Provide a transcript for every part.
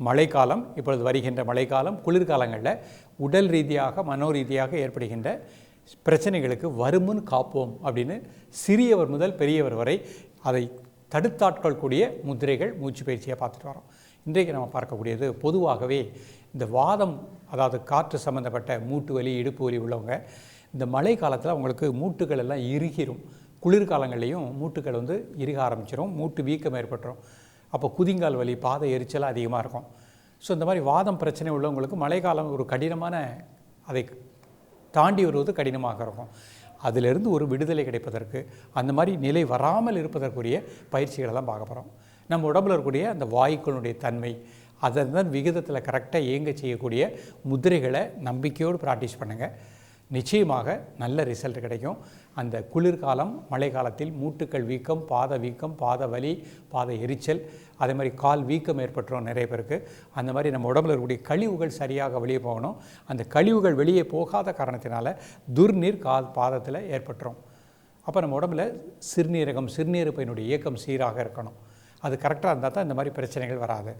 மழைக்காலம் இப்பொழுது வருகின்ற மழைக்காலம் குளிர்காலங்களில் உடல் ரீதியாக மனோ ரீதியாக ஏற்படுகின்ற பிரச்சனைகளுக்கு வருமுன் காப்போம் அப்படின்னு சிறியவர் முதல் பெரியவர் வரை அதை தடுத்தாட்கொள்ளக்கூடிய முத்திரைகள் மூச்சு பயிற்சியாக பார்த்துட்டு வரோம். இன்றைக்கு நம்ம பார்க்கக்கூடியது பொதுவாகவே இந்த வாதம் அதாவது காற்று சம்மந்தப்பட்ட மூட்டு வலி இடுப்பு வலி உள்ளவங்க இந்த மழை காலத்தில் அவங்களுக்கு மூட்டுகள் எல்லாம் இறுகிரும் குளிர்காலங்கள்லேயும் மூட்டுகள் வந்து இறுக ஆரம்பிச்சிடும் மூட்டு வீக்கம் ஏற்பட்டுரும். அப்போ குதிங்கால் வலி பாதை எரிச்சலாக அதிகமாக இருக்கும். ஸோ இந்த மாதிரி வாதம் பிரச்சனை உள்ளவங்களுக்கு மழைக்காலம் ஒரு கடினமான அதை தாண்டி வருவது கடினமாக இருக்கும். அதிலிருந்து ஒரு விடுதலை கிடைப்பதற்கு அந்த மாதிரி நிலை வராமல் இருப்பதற்குரிய பயிற்சிகளெல்லாம் பார்க்க போகிறோம் நம்ம உடம்புல இருக்கக்கூடிய அந்த வாயுக்களுடைய தன்மை அதன் தான் விகிதத்தில் கரெக்டாக இயங்க செய்யக்கூடிய முதிரைகளை நம்பிக்கையோடு ப்ராக்டிஸ் பண்ணுங்கள் நிச்சயமாக நல்ல ரிசல்ட் கிடைக்கும். அந்த குளிர்காலம் மழை காலத்தில் மூட்டுக்கள் வீக்கம் பாத வீக்கம் பாத வலி பாத எரிச்சல் அதே மாதிரி கால் வீக்கம் ஏற்பட்டுரும் நிறைய பேருக்கு. அந்த மாதிரி நம்ம உடம்புல இருக்கக்கூடிய கழிவுகள் சரியாக வெளியே போகணும். அந்த கழிவுகள் வெளியே போகாத காரணத்தினால துர்நீர் கால் பாதத்தில் ஏற்பட்டுரும். அப்போ நம்ம உடம்புல சிறுநீரகம் சிறுநீரப்பையினுடைய இயக்கம் சீராக இருக்கணும். அது கரெக்டாக இருந்தால் தான் இந்த மாதிரி பிரச்சனைகள் வராது.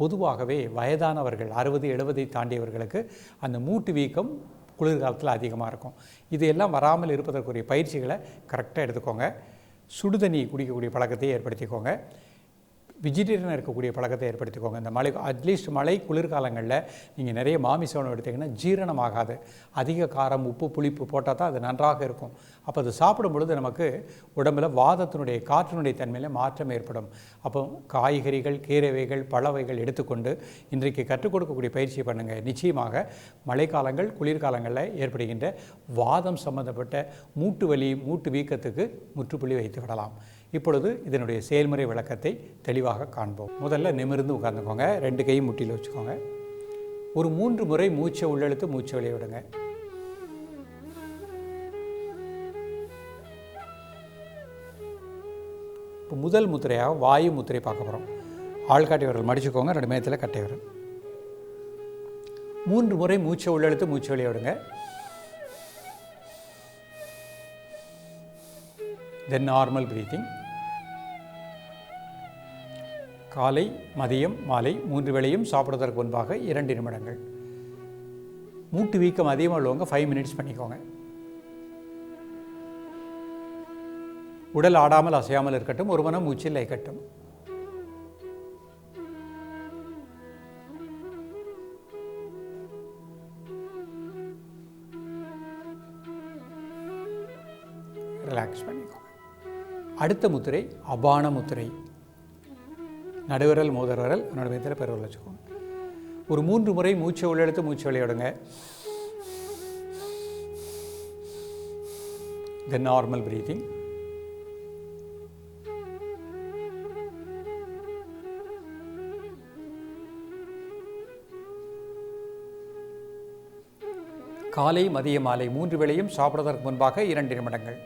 பொதுவாகவே வயதானவர்கள் அறுபது எழுபதை தாண்டியவர்களுக்கு அந்த மூட்டு வீக்கம் குளிர்காலத்தில் அதிகமாக இருக்கும். இது எல்லாம் வராமல் இருப்பதற்குரிய பயிற்சிகளை கரெக்டாக எடுத்துக்கோங்க. சுடுதண்ணி குடிக்கக்கூடிய பழக்கத்தை ஏற்படுத்திக்கோங்க. வெஜிடேரியனாக இருக்கக்கூடிய பழக்கத்தை ஏற்படுத்திக்கோங்க. இந்த மழை அட்லீஸ்ட் மழை குளிர்காலங்களில் நீங்கள் நிறைய மாமிச உணவு எடுத்தீங்கன்னா ஜீரணமாகாது. அதிக காரம் உப்பு புளிப்பு போட்டால் தான் அது நன்றாக இருக்கும். அப்போ அது சாப்பிடும் பொழுது நமக்கு உடம்பில் வாதத்தினுடைய காற்றினுடைய தன்மையில் மாற்றம் ஏற்படும். அப்போ காய்கறிகள் கீரைவைகள் பழவைகள் எடுத்துக்கொண்டு இன்றைக்கு கற்றுக் கொடுக்கக்கூடிய பயிற்சி பண்ணுங்கள் நிச்சயமாக மழைக்காலங்கள் குளிர்காலங்களில் ஏற்படுகின்ற வாதம் சம்பந்தப்பட்ட மூட்டு வலி மூட்டு வீக்கத்துக்கு முற்றுப்புள்ளி வைத்து விடலாம் இப்பொழுது இதனுடைய செயல்முறை விளக்கத்தை தெளிவாக காண்போம். முதல்ல நிமிர்ந்து உட்கார்ந்துக்கோங்க. ரெண்டு கையும் முட்டியில் வச்சுக்கோங்க. ஒரு மூன்று முறை மூச்சை உள்ளெழுத்து மூச்சை வெளியே விடுங்க. இப்போ முதல் முத்திரையாக வாயு முத்திரை பார்க்க போகிறோம் ஆள்காட்டி விரல் மடிச்சுக்கோங்க. ரெண்டு மேத்தில் கட்டை விரல். மூன்று முறை மூச்சை உள்ளெழுத்து மூச்சை வெளியே விடுங்க. தென் நார்மல் ப்ரீத்திங் காலை மதியம் மாலை மூன்று வேளையும் சாப்பிடுவதற்கு முன்பாக இரண்டு நிமிடங்கள். மூட்டு வீக்கம் அதிகமாக உள்ளவங்க ஃபைவ் மினிட்ஸ் பண்ணிக்கோங்க. உடல் ஆடாமல் அசையாமல் இருக்கட்டும் ஒரு மனம் மூச்சில் இயக்கட்டும். ரிலாக்ஸ் பண்ணிக்கோங்க. அடுத்த முத்திரை அபான முத்திரை. நடுவிரல் மோதிர விரல் மையத்தில் பெருவரல் வச்சுக்கோங்க. ஒரு மூன்று முறை மூச்சை உள்ளெடுத்து மூச்சு விளையாடுங்க. த நார்மல் பிரீத்திங் காலை மதிய மாலை மூன்று வேளையும் சாப்பிடுவதற்கு முன்பாக இரண்டு நிமிடங்கள்.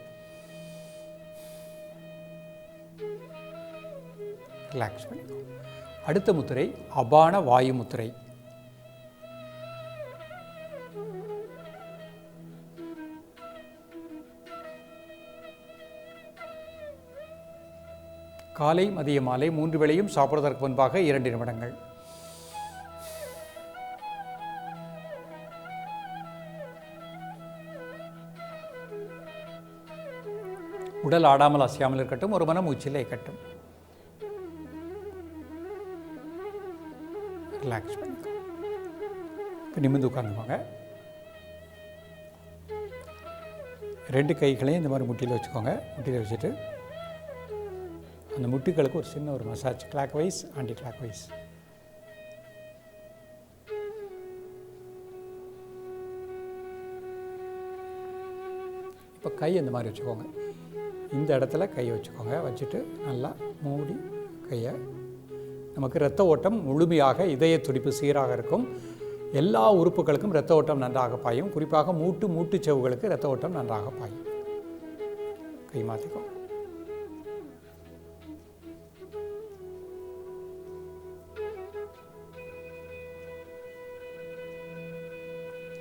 ரிலாக்ஸ் பண்ணிக்கோ அடுத்த முத்திரை அபான வாயு முத்திரை. காலை மதிய மாலை மூன்று வேளையும் சாப்பிடுவதற்கு முன்பாக இரண்டு நிமிடங்கள். உடல் ஆடாமல் அசையாமல் இருக்கட்டும் ஒரு மனம் மூச்சிலே இருக்கட்டும் ரிலாக்ஸ் பண்ணிக்கோ இப்போ நிமிர்ந்து உட்காந்துக்கோங்க ரெண்டு கைகளையும் இந்த மாதிரி முட்டியில் வச்சுக்கோங்க. முட்டியில் வச்சுட்டு அந்த முட்டுகளுக்கு ஒரு சின்ன ஒரு massage clockwise anti clock wise இப்போ கை இந்த மாதிரி வச்சுக்கோங்க. இந்த இடத்துல கையை வச்சுக்கோங்க. வச்சுட்டு நல்லா மூடி கையை நமக்கு இரத்த ஓட்டம் முழுமையாக இதய துடிப்பு சீராக இருக்கும். எல்லா உறுப்புகளுக்கும் இரத்த ஓட்டம் நன்றாக பாயும். குறிப்பாக மூட்டு மூட்டுச் செவுகளுக்கு இரத்த ஓட்டம் நன்றாக பாயும். கை மாற்றிக்கோ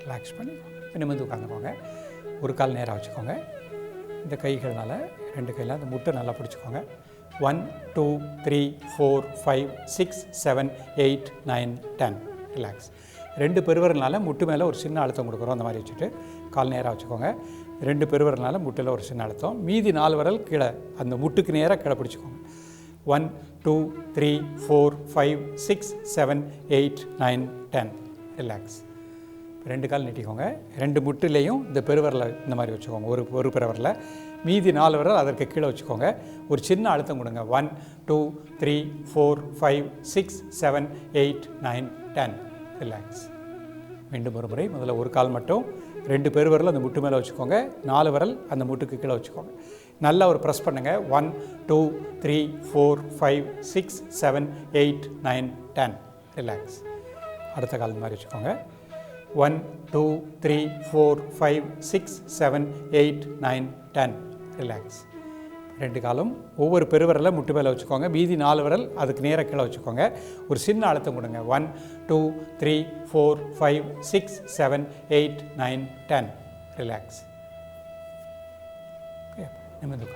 ரிலாக்ஸ் பண்ணி நிமிந்து உட்காந்துக்கோங்க ஒரு கால் நேராக வச்சுக்கோங்க. இந்த கைகள்னால ரெண்டு கையில் அந்த முட்டை நல்லா பிடிச்சிக்கோங்க. One two three four five six seven eight nine ten. Relax ரெண்டு பெருவரனால முட்டு மேலே ஒரு சின்ன அழுத்தம் கொடுக்குறோம். அந்த மாதிரி வச்சுட்டு கால் நேராக வச்சுக்கோங்க. ரெண்டு பெருவரனால முட்டில் ஒரு சின்ன அழுத்தம். மீதி நாலு வரல் கீழே அந்த முட்டுக்கு நேராக கீழே பிடிச்சிக்கோங்க. One two three four five six seven eight nine ten. Relax ரெண்டு கால் நீட்டிக்கோங்க. ரெண்டு முட்டிலையும் இந்த பெருவரில் இந்த மாதிரி வச்சுக்கோங்க. ஒரு ஒரு பெருவரில். மீதி நாலு விரல் அதற்கு கீழே வச்சுக்கோங்க. ஒரு சின்ன அழுத்தம் கொடுங்க. One two three four five six seven eight nine ten relax மீண்டும் ஒரு முறை. முதல்ல ஒரு கால் மட்டும். ரெண்டு பேர் பெருவரல் அந்த முட்டு மேலே வச்சுக்கோங்க. நாலு விரல் அந்த முட்டுக்கு கீழே வச்சுக்கோங்க. நல்லா ஒரு ப்ரெஸ் பண்ணுங்கள் one two three four five six seven eight nine ten relax அடுத்த கால் இந்த மாதிரி வச்சுக்கோங்க. One two three four five six seven eight nine ten relax ரெண்டு காலும் ஒவ்வொரு பெருவரில் முட்டு மேலே வச்சுக்கோங்க. மீதி நாலு விரல் அதுக்கு நேர கீழே வச்சுக்கோங்க. ஒரு சின்ன அழுத்தம் கொடுங்க. One two three four five six seven eight nine ten relax நிமிந்து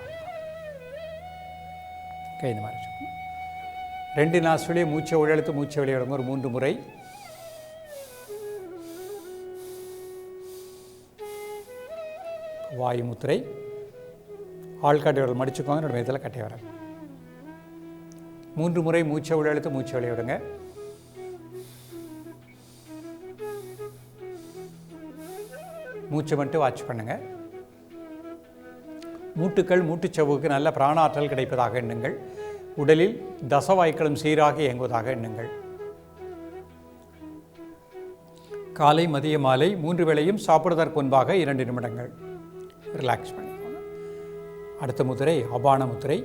கை இந்த மாதிரி வச்சுக்கோங்க. ரெண்டு நாசுலேயே மூச்சை உழெழுத்து மூச்சை வெளியிடுங்க ஒரு மூன்று முறை. வாயு முத்திரை. ஆள்காட்டி விரல் மடிச்சுக்கோங்க என்னோட மையத்தில் கட்டை வரேன். மூன்று முறை மூச்சை உழெழுத்து மூச்சை வெளிய விடுங்க. மூச்சை மட்டும் வாட்ச் பண்ணுங்கள் மூட்டுக்கள் மூட்டுச்சவுக்கு நல்ல பிராணாற்றல் கிடைப்பதாக எண்ணுங்கள். உடலில் தசவாய்க்களும் சீராக இயங்குவதாக எண்ணுங்கள். காலை மதிய மாலை மூன்று வேளையும் சாப்பிடுவதற்கு முன்பாக இரண்டு நிமிடங்கள். ரிலாக்ஸ் பண்ணிக்கோங்க அடுத்த முத்திரை அபான முத்திரை.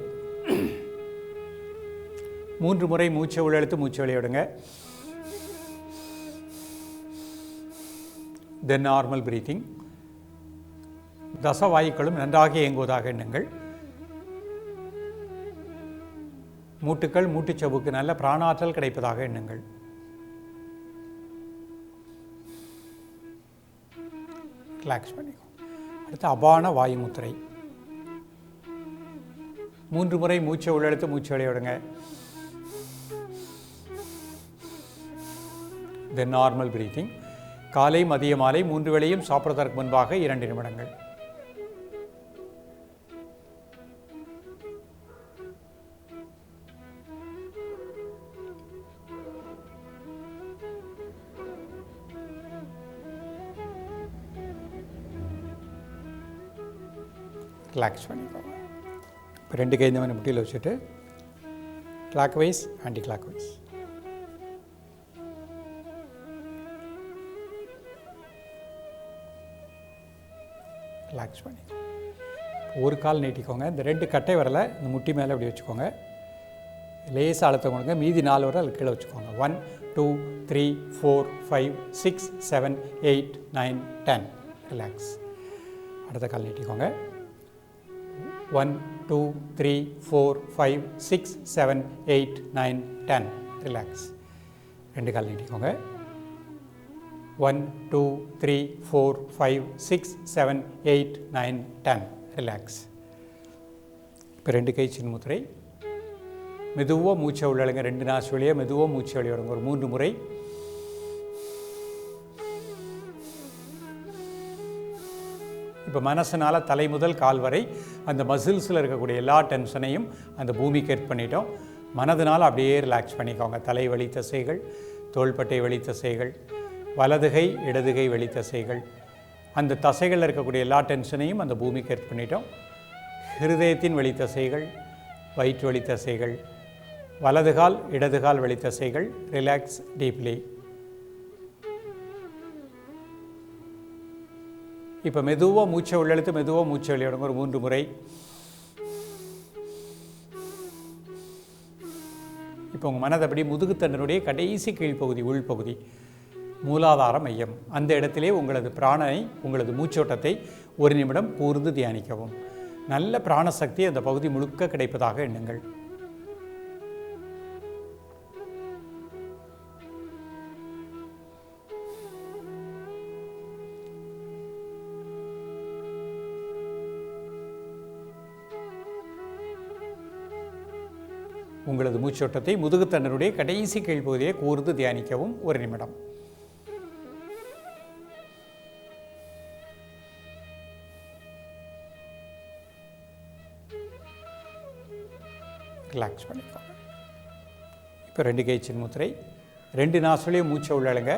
மூன்று முறை மூச்சை உள்ளெழுத்து மூச்சை வெளியிடுங்க தென் நார்மல் பிரீத்திங் தசவாயுக்களும் நன்றாக இயங்குவதாக எண்ணுங்கள். மூட்டுக்கள் மூட்டுச்சவுக்கு நல்ல பிராணாற்றல் கிடைப்பதாக எண்ணுங்கள். ரிலாக்ஸ் பண்ணிக்கோ. அடுத்து அபான வாயு முத்திரை. மூன்று முறை மூச்சை உள்ளெடுத்து மூச்சு வெளிய விடுங்க. தென் நார்மல் பிரீத்திங் காலை மதிய மாலை மூன்று வேளையும் சாப்பிடுவதற்கு முன்பாக இரண்டு நிமிடங்கள். ரிலாக்ஸ் பண்ணிக்கோங்க இப்போ ரெண்டு கை இந்த மாதிரி முட்டியில் வச்சுட்டு clockwise anti clock wise relax பண்ணி ஒரு கால் நீட்டிக்கோங்க. இந்த ரெண்டு கட்டை வரலை இந்த முட்டி மேலே இப்படி வச்சுக்கோங்க. லேசாக அழுத்தம் கொடுங்க. மீதி நாலு வரை அது கீழே வச்சுக்கோங்க. One two three four five six seven eight nine ten relax அடுத்த கால் நீட்டிக்கோங்க. One two three four five six seven eight nine ten relax ரெண்டு கால் நீட்டிக்கோங்க. One two three four five six seven eight nine ten relax இப்போ ரெண்டு கை சின்ன முத்திரை. மெதுவாக மூச்சை உள்ளழுங்க ரெண்டு நாசு வழியாக மெதுவாக மூச்சை வெளியே ஒரு மூன்று முறை. இப்போ மனசனால் தலை முதல் கால் வரை அந்த மசில்ஸில் இருக்கக்கூடிய எல்லா டென்ஷனையும் அந்த பூமிக்கு ஏற்ப பண்ணிட்டோம். மனதினால் அப்படியே ரிலாக்ஸ் பண்ணிக்கோங்க. தலை வலி தசைகள் தோள்பட்டை வெளித்தசைகள் தசைகள் வலதுகை இடதுகை வெளித்தசைகள் தசைகள். அந்த தசைகளில் இருக்கக்கூடிய எல்லா டென்ஷனையும் அந்த பூமிக்கு ஏற்ப பண்ணிட்டோம். ஹிருதயத்தின் வழி தசைகள் வயிற்று வழி தசைகள் வலதுகால் இடதுகால் வெளித்தசைகள் தசைகள். ரிலாக்ஸ் டீப்லி இப்போ மெதுவாக மூச்சை உள்ளெழுத்து மெதுவாக மூச்சை வெளியிடுங்க ஒரு மூன்று முறை. இப்போ உங்கள் மனதப்படி முதுகுத்தண்டனுடைய கடைசி கீழ்ப்பகுதி உள்பகுதி மூலாதார மையம். அந்த இடத்திலே உங்களது பிராணனை உங்களது மூச்சோட்டத்தை ஒரு நிமிடம் கூர்ந்து தியானிக்கவும். நல்ல பிராணசக்தி அந்த பகுதி முழுக்க கிடைப்பதாக எண்ணுங்கள். உங்களது மூச்சோட்டத்தை முதுகுத்தண்டனுடைய கடைசி கீழ்ப்பகுதியை கூர்ந்து தியானிக்கவும் ஒரு நிமிடம். ரிலாக்ஸ் பண்ணிக்கோங்க. இப்போ ரெண்டு கேச்சின் முத்திரை ரெண்டு நாசுலையும் மூச்சை உள்ளழுங்க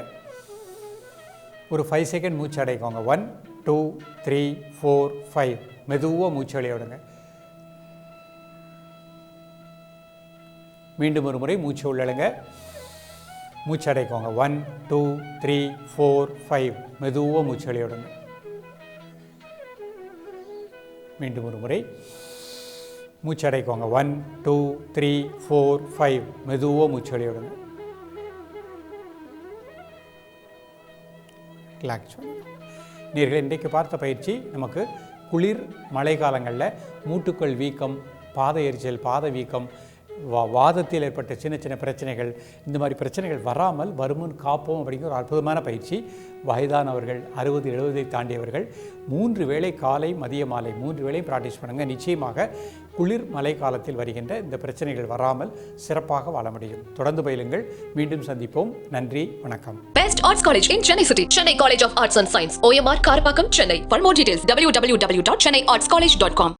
ஒரு ஃபைவ் செகண்ட் மூச்சு அடைக்கோங்க. One two three four five மெதுவாக மூச்சு அடைய மீண்டும் ஒரு முறை மூச்சு உள்ளழுங்க. மூச்சு அடைக்கோங்க one two three four five மெதுவாக மூச்சு வெளியிடுங்க. மீண்டும் ஒரு முறை. மூச்சு அடைக்கோங்க one two three four five மெதுவாக மூச்சு வெளியிடுங்க. ரிலாக்ஸ் நீர்கள் இன்றைக்கு பார்த்த பயிற்சி நமக்கு குளிர் மழை காலங்களில் மூட்டுக்கள் வீக்கம் பாத எரிச்சல் பாத வீக்கம் வா வாதத்தில் ஏற்பட்ட சின்ன சின்ன பிரச்சனைகள் இந்த மாதிரி பிரச்சனைகள் வராமல் வருமுன் காப்போம் அப்படிங்கிற ஒரு அற்புதமான பயிற்சி வயதானவர்கள் அறுபது எழுபதை தாண்டியவர்கள் மூன்று வேளை காலை மதிய மாலை மூன்று வேளை ப்ராக்டிஸ் பண்ணுங்கள் நிச்சயமாக குளிர் மழை காலத்தில் வருகின்ற இந்த பிரச்சனைகள் வராமல் சிறப்பாக வாழ முடியும். தொடர்ந்து பயிலுங்கள். மீண்டும் சந்திப்போம். நன்றி வணக்கம். Best Arts College in Chennai City. Chennai College of details W W W dot Chennai arts college dot com